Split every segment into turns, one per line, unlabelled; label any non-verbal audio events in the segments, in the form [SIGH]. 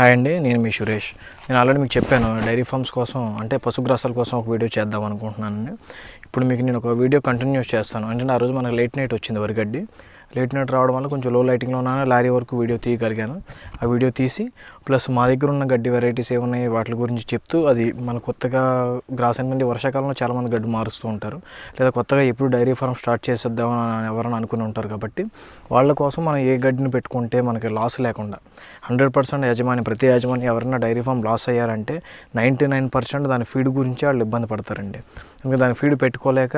Hi అండి నేను మీ సురేష్. నేను ఆల్రెడీ మీకు చెప్పాను డైరీ ఫార్మ్స్ కోసం అంటే పశుగ్రాసాల కోసం ఒక వీడియో చేద్దాం అనుకుంటున్నానండి. ఇప్పుడు మీకు నేను ఒక వీడియో కంటిన్యూస్ చేస్తాను. అంటే ఆ రోజు మనకు లేట్ నైట్ వచ్చింది వరిగడ్డి. లేట్ నైట్ రావడం వల్ల కొంచెం లో లైటింగ్లో ఉన్నాను లారీ వరకు వీడియో తీయగలిగాను. ఆ వీడియో తీసి ప్లస్ మా దగ్గర ఉన్న గడ్డి వెరైటీస్ ఏమున్నాయి వాటి గురించి చెప్తూ అది మన కొత్తగా గ్రాస్ మంది వర్షాకాలంలో చాలామంది గడ్డి మారుస్తూ ఉంటారు. లేదా కొత్తగా ఎప్పుడు డైరీ ఫార్మ్ స్టార్ట్ చేసేద్దామని ఎవరైనా అనుకుని ఉంటారు కాబట్టి వాళ్ళ కోసం మనం ఏ గడ్డిని పెట్టుకుంటే మనకి లాస్ లేకుండా హండ్రెడ్ పర్సెంట్ యజమాని ప్రతి యజమాని ఎవరైనా డైరీ ఫామ్ లాస్ అయ్యారంటే నైంటీ నైన్ పర్సెంట్ దాని ఫీడ్ గురించి వాళ్ళు ఇబ్బంది పడతారండి. ఇంకా దాని ఫీడ్ పెట్టుకోలేక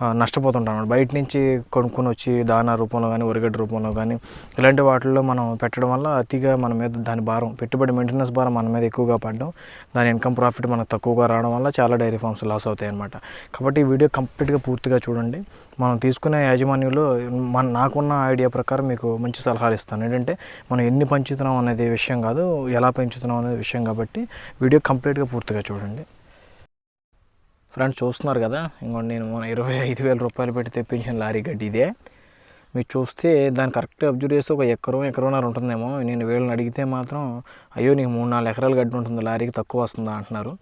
ఆ, నష్టపోతుంటాం బయట నుంచి కొనుక్కొని వచ్చి దానా రూపంలో కానీ ఒరిగడ్డ రూపంలో కానీ ఇలాంటి వాటిల్లో మనం పెట్టడం వల్ల అతిగా మన మీద దాని భారం పెట్టుబడి మెయింటెనెన్స్ భారం మన మీద ఎక్కువగా పడడం దాని ఇన్కమ్ ప్రాఫిట్ మనకు తక్కువగా రావడం వల్ల చాలా డైరీ ఫార్మ్స్ లాస్ అవుతాయి అనమాట కాబట్టి ఈ వీడియో కంప్లీట్గా పూర్తిగా చూడండి. మనం తీసుకునే యాజమాన్యంలో మన నాకున్న ఐడియా ప్రకారం మీకు మంచి సలహాలు ఇస్తాను. ఏంటంటే మనం ఎన్ని పెంచుతున్నాం అనేది విషయం కాదు ఎలా పెంచుతున్నాం అనేది విషయం కాబట్టి వీడియో కంప్లీట్గా పూర్తిగా చూడండి. ఫ్రెండ్స్ చూస్తున్నారు కదా ఇంకోటి నేను మన ఇరవై ఐదు వేల రూపాయలు పెట్టి తెప్పించిన లారీ గడ్డి ఇదే. మీరు చూస్తే దాన్ని కరెక్ట్గా అబ్జర్వ్ చేస్తే ఒక ఎకరం ఎకరన్నర ఉంటుందేమో. నేను వీళ్ళని అడిగితే మాత్రం అయ్యో నీకు మూడు నాలుగు ఎకరాలు గడ్డి ఉంటుంది లారీకి తక్కువ వస్తుందా? అంటున్నారు.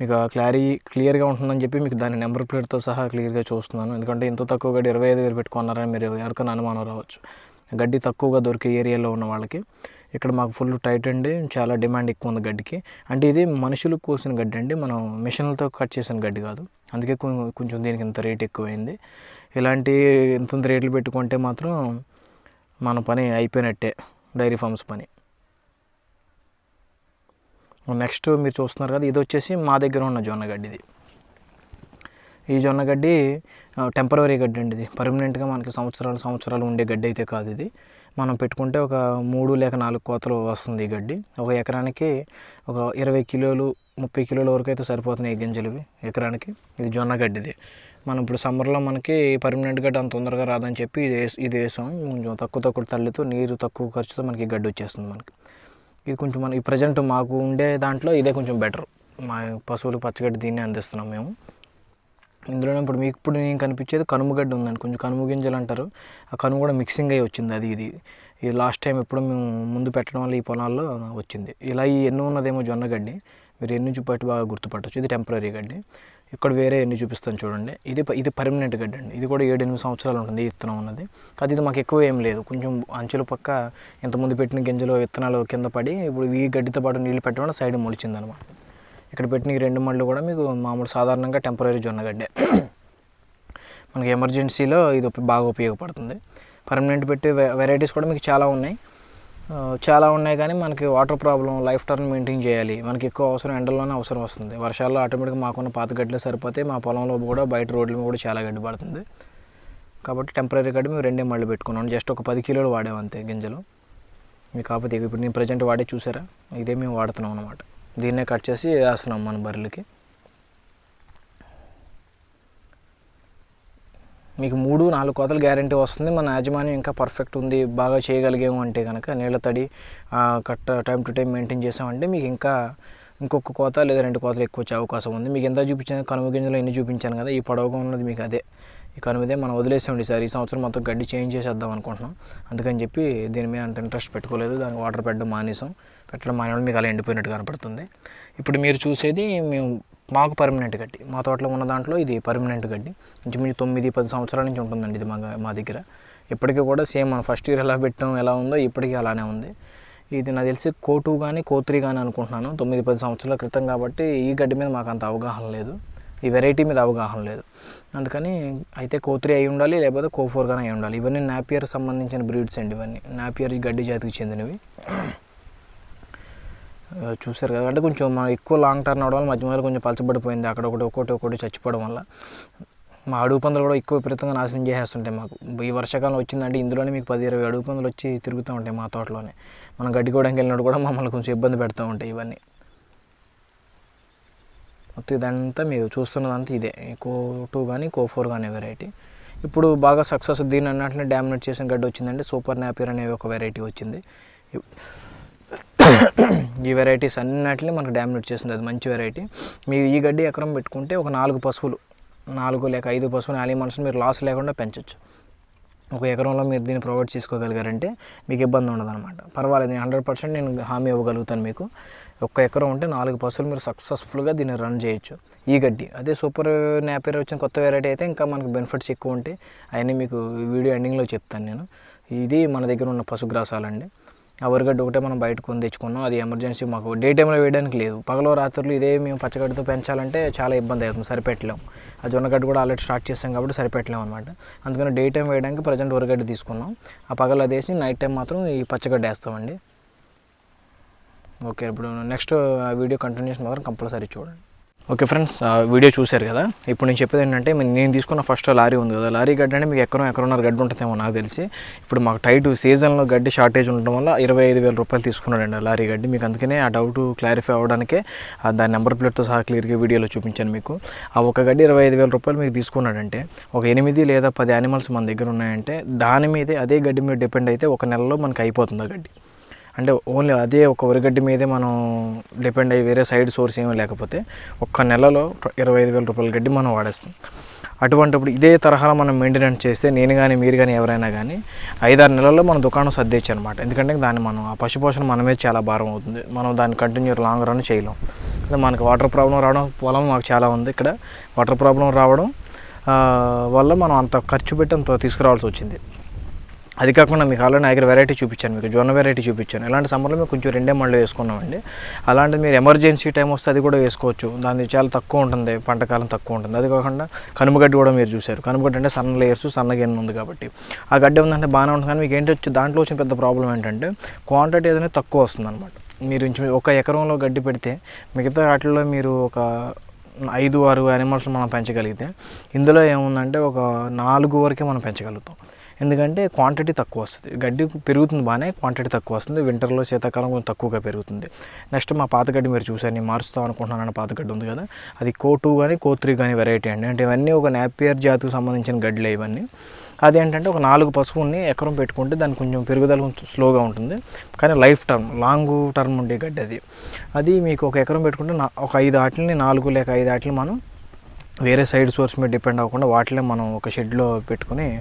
మీకు ఆ క్లారీ క్లియర్గా ఉంటుందని చెప్పి మీకు దాని నెంబర్ ప్లేట్తో సహా క్లియర్గా చూస్తున్నాను. ఎందుకంటే ఇంత తక్కువ గడ్డి ఇరవై ఐదు వేలు పెట్టుకున్నారని మీరు ఎవరికైనా అనుమానం రావచ్చు. గడ్డి తక్కువగా దొరికే ఏరియాలో ఉన్న వాళ్ళకి. ఇక్కడ మాకు ఫుల్ టైట్ అండి చాలా డిమాండ్ ఎక్కువ ఉంది గడ్డికి. అంటే ఇది మనుషులు కోసిన గడ్డి అండి మనం మిషన్లతో కట్ చేసిన గడ్డి కాదు. అందుకే కొంచెం దీనికి ఇంత రేట్ ఎక్కువైంది. ఇలాంటి ఇంత రేట్లు పెట్టుకుంటే మాత్రం మన పని అయిపోయినట్టే డైరీ ఫార్మ్స్ పని. నెక్స్ట్ మీరు చూస్తున్నారు కదా ఇది వచ్చేసి మా దగ్గర ఉన్న జొన్న గడ్డిది ఈ జొన్న గడ్డి టెంపరీ గడ్డి అండి ఇది. పర్మనెంట్గా మనకి సంవత్సరాలు సంవత్సరాలు ఉండే గడ్డి అయితే కాదు ఇది. మనం పెట్టుకుంటే ఒక మూడు లేక నాలుగు కోతలు వస్తుంది ఈ గడ్డి. ఒక ఎకరానికి ఒక ఇరవై కిలోలు ముప్పై కిలోల వరకు అయితే సరిపోతున్నాయి ఈ గింజలు ఎకరానికి. ఇది జొన్న గడ్డిది. మనం ఇప్పుడు సమ్మర్లో మనకి పర్మనెంట్ గడ్డి అంత తొందరగా రాదని చెప్పి ఇది ఇది వేసాం. కొంచెం తక్కువ తక్కువ తల్లితో నీరు తక్కువ ఖర్చుతో మనకి గడ్డి వచ్చేస్తుంది మనకి. ఇది కొంచెం మన ఈ ప్రజెంట్ మాకు ఉండే దాంట్లో ఇదే కొంచెం బెటర్. మా పశువులు పచ్చగడ్డి దీన్ని అందిస్తున్నాం మేము. ఇందులోనే ఇప్పుడు మీకు ఇప్పుడు నేను కనిపించేది కనుమ గడ్డి ఉందండి. కొంచెం కనుమ గింజలు అంటారు. ఆ కనుమ కూడా మిక్సింగ్ అయ్యి వచ్చింది. అది ఇది. ఇది లాస్ట్ టైం ఎప్పుడు మేము ముందు పెట్టడం వల్ల ఈ పొలాల్లో వచ్చింది. ఇలా ఈ ఎన్నో ఉన్నదేమో జొన్న గడ్డి. మీరు ఎన్ని చూపట్టి బాగా గుర్తుపట్టచ్చు. ఇది టెంపరీ గడ్డి. ఇక్కడ వేరే ఎన్ని చూపిస్తాను చూడండి. ఇది ఇది పర్మనెంట్ గడ్డి అండి. ఇది కూడా ఏడు ఎనిమిది సంవత్సరాలు ఉంటుంది ఈ విత్తనం ఉన్నది. కాదు ఇది మాకు ఎక్కువ ఏం లేదు. కొంచెం అంచుల పక్క ఇంతకుముందు పెట్టిన గింజలు విత్తనాలు కింద పడి ఇప్పుడు ఈ గడ్డితో పాటు నీళ్ళు పెట్టడం సైడ్ మొలిచింది అనమాట ఇక్కడ పెట్టిన ఈ రెండు మళ్ళు కూడా మీకు మామూలు సాధారణంగా టెంపరీ జొన్నగడ్డే మనకి ఎమర్జెన్సీలో ఇది బాగా ఉపయోగపడుతుంది. పర్మనెంట్ పెట్టి వె- వెరైటీస్ కూడా మీకు చాలా ఉన్నాయి. చాలా ఉన్నాయి కానీ మనకి water problem life term maintain చేయాలి. మనకి ఎక్కువ అవసరం ఎండల్లోనే అవసరం వస్తుంది. వర్షాల్లో ఆటోమేటిక్గా మాకున్న పాత గడ్డలు సరిపోతే మా పొలంలో కూడా బయట రోడ్ల మీద కూడా చాలా గడ్డి పడుతుంది. కాబట్టి టెంపరీ గడ్డి మేము రెండే మళ్ళీ పెట్టుకున్నాం. జస్ట్ ఒక పది కిలోలు వాడాం అంతే గింజలు. మీకు కాకపోతే ఇప్పుడు నేను ప్రజెంట్ వాడే చూసారా? ఇదే మేము వాడుతున్నాం అనమాట దీన్నే కట్ చేసి వేస్తున్నాం మన బర్రెలకి. మీకు మూడు నాలుగు కోతలు గ్యారంటీ వస్తుంది. మన యాజమాన్యం ఇంకా పర్ఫెక్ట్ ఉంది బాగా చేయగలిగాము అంటే కనుక నీళ్ళ తడి correct time to time maintain చేసామంటే మీకు ఇంకా ఇంకొక కోత లేదా రెండు కోతలు ఎక్కువ వచ్చే అవకాశం ఉంది. మీకు ఎంత చూపించాను? కనుమ గింజలు ఎన్ని చూపించాను కదా ఈ పొడవుగా ఉన్నది మీకు అదే. ఈ కనుమదే మనం వదిలేసామండి సార్. ఈ సంవత్సరం మొత్తం గడ్డి చేంజ్ చేసేద్దాం అనుకుంటున్నాం. అందుకని చెప్పి దీని మీద అంత ఇంట్రెస్ట్ పెట్టుకోలేదు. దానికి వాటర్ పెట్టడం మానేసాం. పెట్టడం మానేవాళ్ళు మీకు అలా ఎండిపోయినట్టు కనపడుతుంది. ఇప్పుడు మీరు చూసేది మేము మాకు పర్మనెంట్ గడ్డి. మా తోటలో ఉన్న దాంట్లో ఇది పర్మనెంట్ గడ్డి. ఇంచుమించు తొమ్మిది పది సంవత్సరాల నుంచి ఉంటుందండి ఇది మా మా దగ్గర. ఇప్పటికీ కూడా సేమ్ మనం ఫస్ట్ ఇయర్ ఎలా పెట్టాం ఎలా ఉందో ఇప్పటికీ అలానే ఉంది. ఇది నాకు తెలిసి కోటు కానీ కోత్రి కానీ అనుకుంటున్నాను. తొమ్మిది పది సంవత్సరాల క్రితం కాబట్టి ఈ గడ్డి మీద మాకు అంత అవగాహన లేదు. ఈ వెరైటీ మీద అవగాహన లేదు. అందుకని అయితే కోత్రి అయి ఉండాలి లేకపోతే కోఫోర్ కానీ అయి ఉండాలి. ఇవన్నీ నాపియర్ సంబంధించిన బ్రీడ్స్ అండి ఇవన్నీ. నాపియర్ గడ్డి జాతికి చెందినవి. చూసారు కదా. అంటే కొంచెం మనం ఎక్కువ లాంగ్ టర్న్ అవడం వల్ల మధ్య మధ్యలో కొంచెం పలచబడిపోయింది. అక్కడ ఒకటి ఒకటి ఒకటి చచ్చిపోవడం వల్ల. మా అడుగు పందులు కూడా ఎక్కువ విపరీతంగా నాశనం చేసేస్తుంటాయి మాకు. ఈ వర్షాకాలం వచ్చిందంటే ఇందులోనే మీకు పది ఇరవై అడుగు పందులు వచ్చి తిరుగుతూ ఉంటాయి మా తోటలోనే. మనం గడ్డి కూడా వెళ్ళినప్పుడు కూడా మమ్మల్ని కొంచెం ఇబ్బంది పెడుతూ ఉంటాయి ఇవన్నీ. మొత్తం ఇదంతా మీరు చూస్తున్నదంతా ఇదే. కో టూ కానీ కో ఫోర్ కానీ వెరైటీ ఇప్పుడు బాగా సక్సెస్ దీని అన్నట్లే డామినేట్ చేసిన గడ్డి వచ్చిందంటే సూపర్ నాపియర్ అనే ఒక వెరైటీ వచ్చింది. ఈ వెరైటీస్ అన్నిటిని మనకు డామినేట్ చేసింది. అది మంచి వెరైటీ మీరు ఈ గడ్డి ఎకరం పెట్టుకుంటే ఒక నాలుగు పశువులు నాలుగు లేక ఐదు పశువులు నాలుగు మనసులు మీరు లాస్ లేకుండా పెంచవచ్చు ఒక ఎకరంలో మీరు దీన్ని ప్రొవైడ్ చేసుకోగలిగారంటే మీకు ఇబ్బంది ఉండదు అనమాట పర్వాలేదు హండ్రెడ్ పర్సెంట్ నేను హామీ ఇవ్వగలుగుతాను మీకు. ఒక్క ఎకరం ఉంటే నాలుగు పశువులు మీరు సక్సెస్ఫుల్గా దీన్ని రన్ చేయొచ్చు. ఈ గడ్డి అదే సూపర్ నాపేర్ వచ్చిన కొత్త వెరైటీ అయితే ఇంకా మనకు బెనిఫిట్స్ ఎక్కువ ఉంటాయి. అవన్నీ మీకు వీడియో ఎండింగ్లో చెప్తాను నేను. ఇది మన దగ్గర ఉన్న పశుగ్రాసాలండి ఆ ఒకటే మనం బయట కొని తెచ్చుకున్నాం. అది ఎమర్జెన్సీ మాకు డే టైంలో వేయడానికి లేదు. పగలో రాత్రులు ఇదే మేము పచ్చగడ్డతో పెంచాలంటే చాలా ఇబ్బంది అవుతుంది. సరిపెట్టలేం. ఆ జొన్నగడ్డ కూడా ఆల్రెడీ స్టార్ట్ చేస్తాం కాబట్టి సరిపెట్టలేము అనమాట అందుకని డే టైం వేయడానికి ప్రజెంట్ వరిగడ్డ తీసుకున్నాం. ఆ పగలు అది వేసి నైట్ టైం మాత్రం ఈ పచ్చగడ్డ వేస్తామండి. ఓకే ఇప్పుడు నెక్స్ట్ ఆ వీడియో కంటిన్యూషన్ మాత్రం కంపల్సరీ చూడండి. ఓకే ఫ్రెండ్స్ వీడియో చూశారు కదా? ఇప్పుడు నేను చెప్పేది ఏంటంటే నేను తీసుకున్న ఫస్ట్ లారీ ఉంది కదా లారీ గడ్డి అంటే మీకు ఎక్కడో ఎక్కడున్నారు గడ్డి ఉంటుందేమో నాకు తెలిసి. ఇప్పుడు మాకు టైట్ సీజన్లో గడ్డి షార్టేజ్ ఉండడం వల్ల ఇరవై ఐదు వేల రూపాయలు తీసుకున్నాడండి ఆ లారీ గడ్డి. మీకు అందుకనే ఆ డౌట్ క్లారిఫై అవ్వడానికే ఆ దాని నెంబర్ ప్లేట్తో సహా క్లియర్గా వీడియోలో చూపించాను మీకు. ఆ ఒక గడ్డి ఇరవై ఐదు వేల రూపాయలు మీకు తీసుకున్నాడంటే ఒక ఎనిమిది లేదా పది యానిమల్స్ మన దగ్గర ఉన్నాయంటే దాని మీదే అదే గడ్డి మీద డిపెండ్ అయితే ఒక నెలలో మనకి అయిపోతుంది ఆ గడ్డి. అంటే ఓన్లీ అదే ఒక వరిగడ్డి మీదే మనం డిపెండ్ అయ్యి వేరే సైడ్ సోర్స్ ఏమీ లేకపోతే ఒక్క నెలలో ఇరవై ఐదు వేల రూపాయల గడ్డి మనం వాడేస్తాం. అటువంటిప్పుడు ఇదే తరహాలో మనం మెయింటెనెన్స్ చేస్తే నేను కానీ మీరు కానీ ఎవరైనా కానీ ఐదారు నెలల్లో మన దుకాణం సర్దేచ్చు అనమాట ఎందుకంటే దాన్ని మనం ఆ పశుపోషణ మనమే చాలా భారం అవుతుంది. మనం దాన్ని కంటిన్యూ లాంగ్ రన్ చేయలేం. మనకు వాటర్ ప్రాబ్లం రావడం పొలం మాకు చాలా ఉంది ఇక్కడ. వాటర్ ప్రాబ్లం రావడం వల్ల మనం అంత ఖర్చు పెట్టి అంత తీసుకురావాల్సి వచ్చింది. అది కాకుండా మీకు ఆల్రెడీ నా వెరైటీ చూపించాను మీకు జొన్న వెరైటీ చూపించాను. ఇలాంటి సమ్మర్లో మేము కొంచెం రెండే మళ్ళీ వేసుకున్నామండి. అలాంటిది మీరు ఎమర్జెన్సీ టైం వస్తే అది కూడా వేసుకోవచ్చు. దాని చాలా తక్కువ ఉంటుంది పంటకాలం తక్కువ ఉంటుంది. అది కాకుండా కనుమగడ్డి కూడా మీరు చూశారు. కనుమగడ్డి అంటే సన్న లేయర్స్ సన్న గిన్నె ఉంది కాబట్టి. ఆ గడ్డి ఉందంటే బాగానే ఉంటుంది కానీ మీకు ఏంటి వచ్చి దాంట్లో వచ్చిన పెద్ద ప్రాబ్లం ఏంటంటే క్వాంటిటీ ఏదైనా తక్కువ వస్తుందన్నమాట. మీరు ఒక ఎకరంలో గడ్డి పెడితే మిగతా వాటిల్లో మీరు ఒక ఐదు ఆరు యానిమల్స్ మనం పెంచగలిగితే ఇందులో ఏముందంటే ఒక నాలుగు వరకే మనం పెంచగలుగుతాం. ఎందుకంటే క్వాంటిటీ తక్కువ వస్తుంది. గడ్డి పెరుగుతుంది బాగానే క్వాంటిటీ తక్కువ వస్తుంది. వింటర్లో శీతాకాలం కొంచెం తక్కువగా పెరుగుతుంది. నెక్స్ట్ మా పాత గడ్డి మీరు చూసారు నేను మారుస్తాం అనుకుంటున్నాను పాత గడ్డి ఉంది కదా. అది కో టూ కానీ కో త్రీ కానీ వెరైటీ అండి. అంటే ఇవన్నీ ఒక నాపియర్ జాతికి సంబంధించిన గడ్డలే ఇవన్నీ. అదేంటంటే ఒక నాలుగు పశువుని ఎకరం పెట్టుకుంటే దానికి కొంచెం పెరుగుదల స్లోగా ఉంటుంది. కానీ లైఫ్ టర్మ్ లాంగ్ టర్మ్ ఉండే గడ్డి అది. అది మీకు ఒక ఎకరం పెట్టుకుంటే నా- ఒక ఐదు ఆటలని నాలుగు లేక ఐదు ఆటలు మనం వేరే సైడ్ సోర్స్ మీద డిపెండ్ అవ్వకుండా వాటిలో మనం ఒక షెడ్లో పెట్టుకుని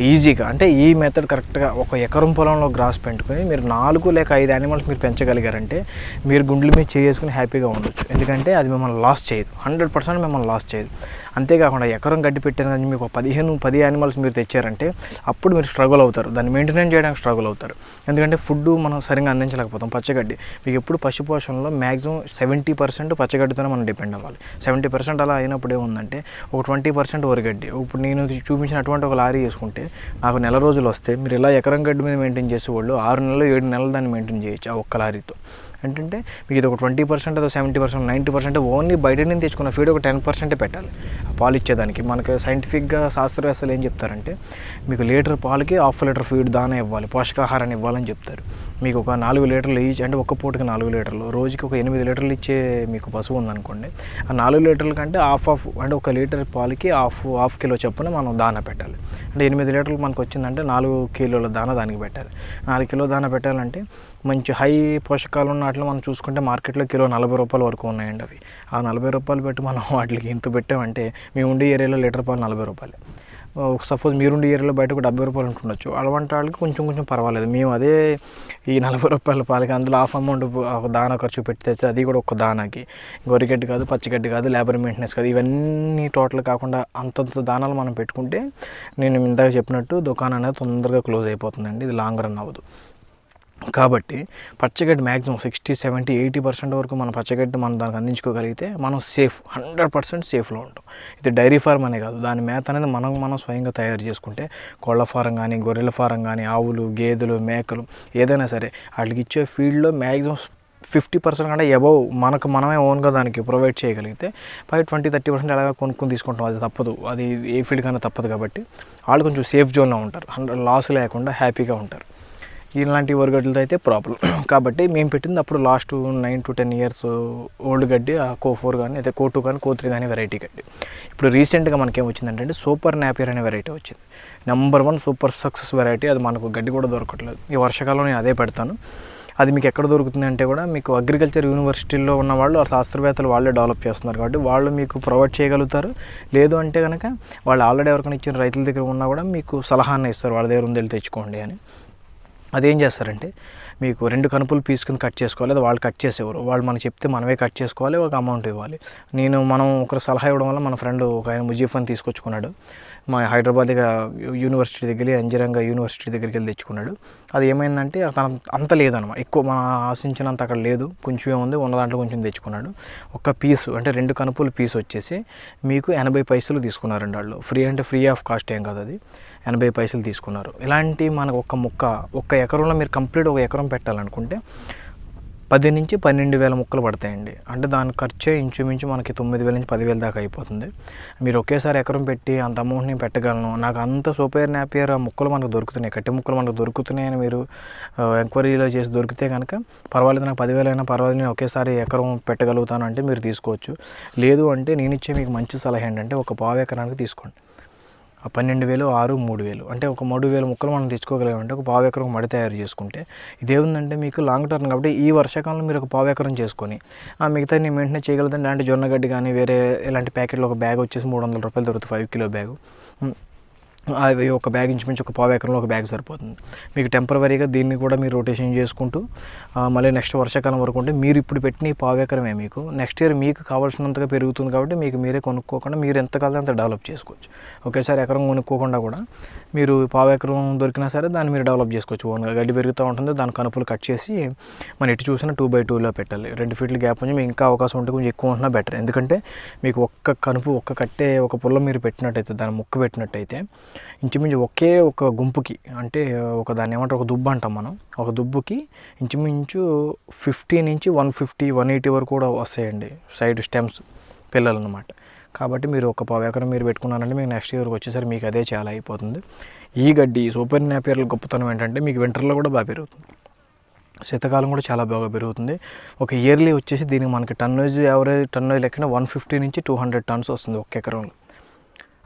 ఈజీగా అంటే ఈ మెథడ్ కరెక్ట్గా ఒక ఎకరం పొలంలో గ్రాస్ పెట్టుకుని మీరు నాలుగు లేక ఐదు యానిమల్స్ మీరు పెంచగలిగారంటే మీరు గుండెల మీద చేసుకుని హ్యాపీగా ఉండొచ్చు. ఎందుకంటే అది మిమ్మల్ని లాస్ చేయదు. హండ్రెడ్ పర్సెంట్ మిమ్మల్ని లాస్ చేయదు. అంతేకాకుండా ఎకరం గడ్డి పెట్టాను కానీ మీకు ఒక పదిహేను పది యానిమల్స్ మీరు తెచ్చారంటే అప్పుడు మీరు స్ట్రగుల్ అవుతారు. దాన్ని మెయింటెనెన్స్ చేయడానికి స్ట్రగుల్ అవుతారు. ఎందుకంటే ఫుడ్ మనం సరిగ్గా అందించలేకపోతాం పచ్చగడ్డి. మీకు ఎప్పుడు పశుపోషణలో మ్యాక్సిమం సెవెంటీ పర్సెంట్ పచ్చగడ్డితోనే మనం డిపెండ్ అవ్వాలి. సెవెంటీ పర్సెంట్ అలా అయినప్పుడు ఏముందంటే ఒక ట్వంటీ పర్సెంట్ వరిగడ్డి ఇప్పుడు నేను చూపించిన అటువంటి ఒక లారీ వేసుకుంటే నాకు నెల రోజులు వస్తే మీరు ఇలా ఎకరం గడ్డి మీద మెయింటైన్ చేసేవాళ్ళు ఆరు నెలలు ఏడు నెలలు దాన్ని మెయింటైన్ చేయొచ్చు ఆ ఒక్క లారీతో. ఏంటంటే మీకు ఇది ఒక ట్వంటీ పర్సెంట్ అదో seventy percent ninety percent only బయట నుంచి తెచ్చుకున్న ఫీడ్ ఒక టెన్ పర్సెంట్ పెట్టాలి పాలు ఇచ్చేదానికి. మనకు సైంటిఫిక్గా శాస్త్రవేత్తలు ఏం చెప్తారంటే మీకు లీటర్ పాలకి హాఫ్ లీటర్ ఫీడ్ దాన ఇవ్వాలి పోషకాహారాన్ని ఇవ్వాలని చెప్తారు. మీకు ఒక నాలుగు లీటర్లు ఈచ్ అంటే ఒక్క పూటకి నాలుగు లీటర్లు రోజుకి ఒక ఎనిమిది లీటర్లు ఇచ్చే మీకు పశువు ఉందనుకోండి ఆ నాలుగు లీటర్ల కంటే హాఫ్ ఆఫ్ అంటే ఒక లీటర్ పాలకి హాఫ్ హాఫ్ కిలో చొప్పున మనం దానా పెట్టాలి. అంటే ఎనిమిది లీటర్లు మనకు వచ్చిందంటే నాలుగు కిలోల దానా దానికి పెట్టాలి. నాలుగు కిలో దానా పెట్టాలంటే మంచి హై పోషకాలు ఉన్న వాటిలో మనం చూసుకుంటే మార్కెట్లో కిలో నలభై రూపాయల వరకు ఉన్నాయండి అవి. ఆ నలభై రూపాయలు పెట్టి మనం వాటికి ఇంత పెట్టామంటే మేము ఉండే ఏరియాలో లీటర్ పాలు నలభై రూపాయలు. సపోజ్ మీరుండే ఏరియాలో బయట ఒక డెబ్బై రూపాయలు ఉంటుండొచ్చు అలాంటి వాళ్ళకి కొంచెం కొంచెం పర్వాలేదు. మేము అదే ఈ నలభై రూపాయల పాలకి అందులో హాఫ్ అమౌంట్ ఒక దానా ఖర్చు పెట్టితే అది కూడా ఒక దానాకి. గొరిగడ్డి కాదు పచ్చిగడ్డి కాదు లేబర్ మెయింటెనెన్స్ కాదు ఇవన్నీ టోటల్ కాకుండా అంతంత దానాలు మనం పెట్టుకుంటే నేను ఇందాక చెప్పినట్టు దుకాణం అనేది తొందరగా క్లోజ్ అయిపోతుందండి. ఇది లాంగ్ రన్ అవ్వదు. కాబట్టి పచ్చగడ్డి maximum sixty seventy eighty percent వరకు మన పచ్చగడ్డి మనం దానికి అందించుకోగలిగితే మనం సేఫ్ హండ్రెడ్ పర్సెంట్ సేఫ్లో ఉంటాం. ఇది డైరీ ఫార్మ్ అనే కాదు. దాని మేత అనేది మనం మనం స్వయంగా తయారు చేసుకుంటే కోళ్ళ ఫారం కానీ గొర్రెల ఫారం కానీ ఆవులు గేదెలు మేకలు ఏదైనా సరే వాటికి ఇచ్చే ఫీల్డ్లో మ్యాక్సిమం ఫిఫ్టీ పర్సెంట్ కంటే అబౌవ్ మనకు మనమే ఓన్గా దానికి ప్రొవైడ్ చేయగలిగితే పై ట్వంటీ థర్టీ పర్సెంట్ ఎలాగ కొనుక్కొని తీసుకుంటాం అది తప్పదు. అది ఏ ఫీల్డ్ కన్నా తప్పదు కాబట్టి వాళ్ళు కొంచెం సేఫ్ జోన్లో ఉంటారు. హండ్రెడ్ లాస్ లేకుండా హ్యాపీగా ఉంటారు. ఇలాంటి వరిగడ్డలతో అయితే ప్రాబ్లం [CLEARS THROAT] కాబట్టి మేము పెట్టింది అప్పుడు last nine to ten years old గడ్డి ఆ కో ఫోర్ కానీ అయితే కో టూ కానీ కో త్రీ కానీ వెరైటీ గడ్డి. ఇప్పుడు రీసెంట్గా మనకేం వచ్చిందంటే సూపర్ నాపియర్ అనే వెరైటీ వచ్చింది. Number one super success variety అది మనకు గడ్డి కూడా దొరకట్లేదు. ఈ వర్షాకాలం నేను అదే పెడతాను. అది మీకు ఎక్కడ దొరుకుతుంది అంటే కూడా మీకు అగ్రికల్చర్ యూనివర్సిటీలో ఉన్న వాళ్ళు శాస్త్రవేత్తలు వాళ్ళే డెవలప్ చేస్తున్నారు. కాబట్టి వాళ్ళు మీకు ప్రొవైడ్ చేయగలుగుతారు. లేదు అంటే కనుక వాళ్ళు ఆల్రెడీ ఎవరికైనా ఇచ్చిన రైతుల దగ్గర ఉన్నా కూడా మీకు సలహాన్ని ఇస్తారు. వాళ్ళ దగ్గర ఉంది వెళ్ళి తెచ్చుకోండి అని. అదేం చేస్తారంటే మీకు రెండు కనుపులు పీస్ కట్ చేసుకోవాలి అది వాళ్ళు కట్ చేసేవారు. వాళ్ళు మనం చెప్తే మనమే కట్ చేసుకోవాలి ఒక అమౌంట్ ఇవ్వాలి. నేను మనం ఒకరు సలహా ఇవ్వడం వల్ల మన ఫ్రెండ్ ఒక ఆయన ముజీఫ్ అని తీసుకొచ్చుకున్నాడు. మా హైదరాబాద్ దగ్గర యూనివర్సిటీ దగ్గర అంజరంగ యూనివర్సిటీ దగ్గరికి వెళ్ళి తెచ్చుకున్నాడు. అది ఏమైందంటే తన అంత లేదనమాట. ఎక్కువ మనం ఆశించినంత అక్కడ లేదు. కొంచెం ఉంది ఉన్న దాంట్లో కొంచెం తెచ్చుకున్నాడు. ఒక పీసు అంటే రెండు కనుపులు పీస్ వచ్చేసి మీకు ఎనభై పైసలు తీసుకున్నారండి వాళ్ళు. ఫ్రీ అంటే ఫ్రీ ఆఫ్ కాస్ట్ ఏం కాదు అది. ఎనభై పైసలు తీసుకున్నారు. ఇలాంటి మనకు ఒక మొక్క ఒక్క ఎకరంలో మీరు కంప్లీట్ ఒక ఎకరం పెట్టాలనుకుంటే పది నుంచి పన్నెండు వేల ముక్కలు పడతాయండి. అంటే దాని ఖర్చే ఇంచుమించు మనకి తొమ్మిది వేల నుంచి పదివేల దాకా అయిపోతుంది. మీరు ఒకేసారి ఎకరం పెట్టి అంత అమౌంట్ నేను పెట్టగలను. నాకు అంత సూపర్ నాపియర్ ముక్కలు మనకు దొరుకుతున్నాయి. కట్టె ముక్కలు మనకు దొరుకుతున్నాయని మీరు ఎంక్వైరీలో చేసి దొరికితే కనుక పర్వాలేదు నాకు పదివేలు అయినా పర్వాలేదు నేను ఒకేసారి ఎకరం పెట్టగలుగుతాను అంటే మీరు తీసుకోవచ్చు. లేదు అంటే నేను ఇచ్చే మీకు మంచి సలహా ఏంటంటే ఒక పావు ఎకరానికి తీసుకోండి. ఆ పన్నెండు వేలు ఆరు మూడు వేలు. అంటే ఒక మూడు వేల ముక్కలు మనం తెచ్చుకోగలిగామంటే ఒక పావు ఎకరం మడి తయారు చేసుకుంటే ఇదేముందంటే మీకు లాంగ్ టర్మ్ కాబట్టి ఈ వర్షాకాలంలో మీరు ఒక పావు ఎకరం చేసుకొని ఆ మిగతా నేను వెంటనే చేయగలుగుతాను అంటే జొన్న గడ్డి కానీ వేరే ఇలాంటి ప్యాకెట్లో ఒక బ్యాగ్ వచ్చేసి మూడు వందల రూపాయలు దొరుకుతుంది ఫైవ్ కిలో బ్యాగు అవి ఒక బ్యాగ్ ఇంచుమించు ఒక పావు ఎకరంలో ఒక బ్యాగ్ సరిపోతుంది. మీకు టెంపరవరీగా దీన్ని కూడా మీరు రొటేషన్ చేసుకుంటూ మళ్ళీ నెక్స్ట్ వర్షాకాలం వరకు ఉంటే మీరు ఇప్పుడు పెట్టిన పావు ఎకరమే మీకు. నెక్స్ట్ ఇయర్ మీకు కావాల్సినంతగా పెరుగుతుంది కాబట్టి మీకు మీరే కొనుక్కోకుండా మీరు ఎంత కావాలో అంత డెవలప్ చేసుకోవచ్చు. ఒకేసారి ఎకరం కొనుక్కోకుండా కూడా మీరు పావు ఎకరం దొరికినా సరే దాన్ని మీరు డెవలప్ చేసుకోవచ్చు. ఓన్గా గడ్డి పెరుగుతూ ఉంటుంది. దాని కనుపులు కట్ చేసి మన ఎటు చూసినా టూ బై టూలో పెట్టాలి. రెండు ఫీట్ల గ్యాప్ ఉంచి మీకు ఇంకా అవకాశం ఉంటే కొంచెం ఎక్కువ ఉంటున్నా బెటర్ ఎందుకంటే మీకు ఒక్క కనుపు ఒక్క కట్టే ఒక పుల్ల మీరు పెట్టినట్టయితే దాని ముక్క పెట్టినట్టయితే ఇంచుమించు ఒకే ఒక గుంపుకి అంటే ఒక దాన్ని ఏమంటారు? ఒక దుబ్బు అంటాం మనం. ఒక దుబ్బుకి ఇంచుమించు ఫిఫ్టీ నుంచి వన్ ఫిఫ్టీ వన్ ఎయిటీ వరకు కూడా వస్తాయండి. సైడ్ స్టెమ్స్ పిల్లలు అన్నమాట కాబట్టి మీరు ఒక పావు ఎకరం మీరు పెట్టుకున్నారంటే మీకు నెక్స్ట్ ఇయర్కి వచ్చేసరికి మీకు అదే చాలా అయిపోతుంది. ఈ గడ్డి సూపర్ నాపియర్ల గొప్పతనం ఏంటంటే మీకు వింటర్లో కూడా బాగా పెరుగుతుంది. శీతాకాలం కూడా చాలా బాగా పెరుగుతుంది. ఒక ఇయర్లీ వచ్చేసి దీనికి మనకి టన్నేజ్ యావరేజ్ టన్నేజ్ లెక్కన వన్ ఫిఫ్టీ నుంచి టూ హండ్రెడ్ టన్స్ వస్తుంది ఒక ఎకరంలో.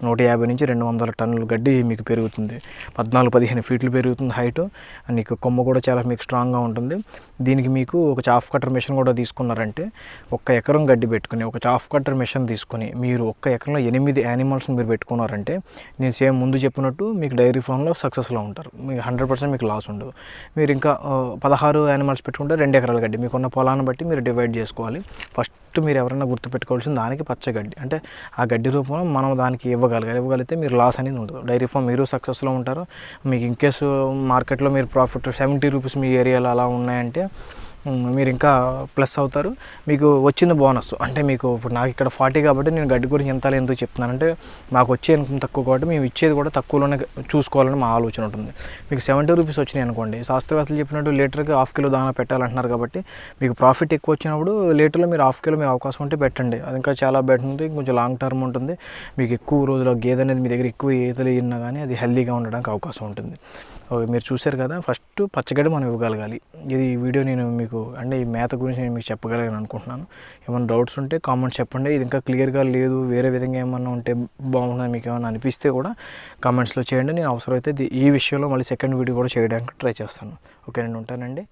నూట యాభై నుంచి రెండు వందల టన్నుల గడ్డి మీకు పెరుగుతుంది. పద్నాలుగు పదిహేను ఫీట్లు పెరుగుతుంది హైట్ నీకు కొమ్మ కూడా చాలా మీకు స్ట్రాంగ్గా ఉంటుంది. దీనికి మీకు ఒక చాఫ్ కట్టర్ మిషన్ కూడా తీసుకున్నారంటే ఒక్క ఎకరం గడ్డి పెట్టుకుని ఒక చాఫ్ కట్టర్ మిషన్ తీసుకుని మీరు ఒక్క ఎకరంలో ఎనిమిది యానిమల్స్ మీరు పెట్టుకున్నారంటే నేను సేమ్ ముందు చెప్పినట్టు మీకు డైరీ ఫామ్లో సక్సెస్లో ఉంటారు. మీకు హండ్రెడ్ పర్సెంట్ మీకు లాస్ ఉండదు. మీరు ఇంకా పదహారు యానిమల్స్ పెట్టుకుంటే రెండు ఎకరాల గడ్డి. మీకున్న పొలాన్ని బట్టి మీరు డివైడ్ చేసుకోవాలి. ఫస్ట్ మీరు ఎవరైనా గుర్తుపెట్టుకోవాల్సిన దానికి పచ్చగడ్డి అంటే ఆ గడ్డి రూపంలో మనం దానికి ఇవ్వగలగాలి. ఇవ్వగలిగితే మీరు లాస్ అనేది ఉండదు. డైరీ ఫామ్ మీరు సక్సెస్లో ఉంటారు. మీకు ఇన్ కేసు మార్కెట్లో మీరు ప్రాఫిట్ సెవెంటీ రూపీస్ మీ ఏరియాలో అలా ఉన్నాయంటే మీరు ఇంకా ప్లస్ అవుతారు. మీకు వచ్చింది బోనస్. అంటే మీకు ఇప్పుడు నాకు ఇక్కడ ఫార్టీ కాబట్టి నేను గడ్డి గురించి ఎంత ఎందుకు చెప్తున్నాను అంటే మాకు వచ్చే ఇన్కమ్ తక్కువ కాబట్టి మేము ఇచ్చేది కూడా తక్కువలోనే చూసుకోవాలని మా ఆలోచన ఉంటుంది. మీకు సెవెంటీ రూపీస్ వచ్చినాయి అనుకోండి. శాస్త్రవేత్తలు చెప్పినట్టు లీటర్కి హాఫ్ కిలో దానా పెట్టాలంటున్నారు కాబట్టి మీకు ప్రాఫిట్ ఎక్కువ వచ్చినప్పుడు లీటర్లో మీరు హాఫ్ కిలో మీ అవకాశం ఉంటే పెట్టండి. అది ఇంకా చాలా బెటర్ ఉంటుంది. కొంచెం లాంగ్ టర్మ్ ఉంటుంది. మీకు ఎక్కువ రోజులు గేదె అనేది మీ దగ్గర ఎక్కువ ఈతలు ఇన్నా కానీ అది హెల్దీగా ఉండడానికి అవకాశం ఉంటుంది. మీరు చూశారు కదా ఫస్ట్ పచ్చగడ్డి మనం ఇవ్వగలగాలి. ఇది వీడియో నేను మీకు అంటే ఈ మేత గురించి నేను మీకు చెప్పగలిగాను అనుకుంటున్నాను. ఏమైనా డౌట్స్ ఉంటే కామెంట్స్ చెప్పండి. ఇది ఇంకా క్లియర్గా లేదు. వేరే విధంగా ఏమన్నా ఉంటే బాగుంటుంది మీకు ఏమైనా అనిపిస్తే కూడా కామెంట్స్లో చేయండి. నేను అవసరమైతే ది- ఈ విషయంలో మళ్ళీ సెకండ్ వీడియో కూడా చేయడానికి ట్రై చేస్తాను. ఓకే నేను ఉంటానండి.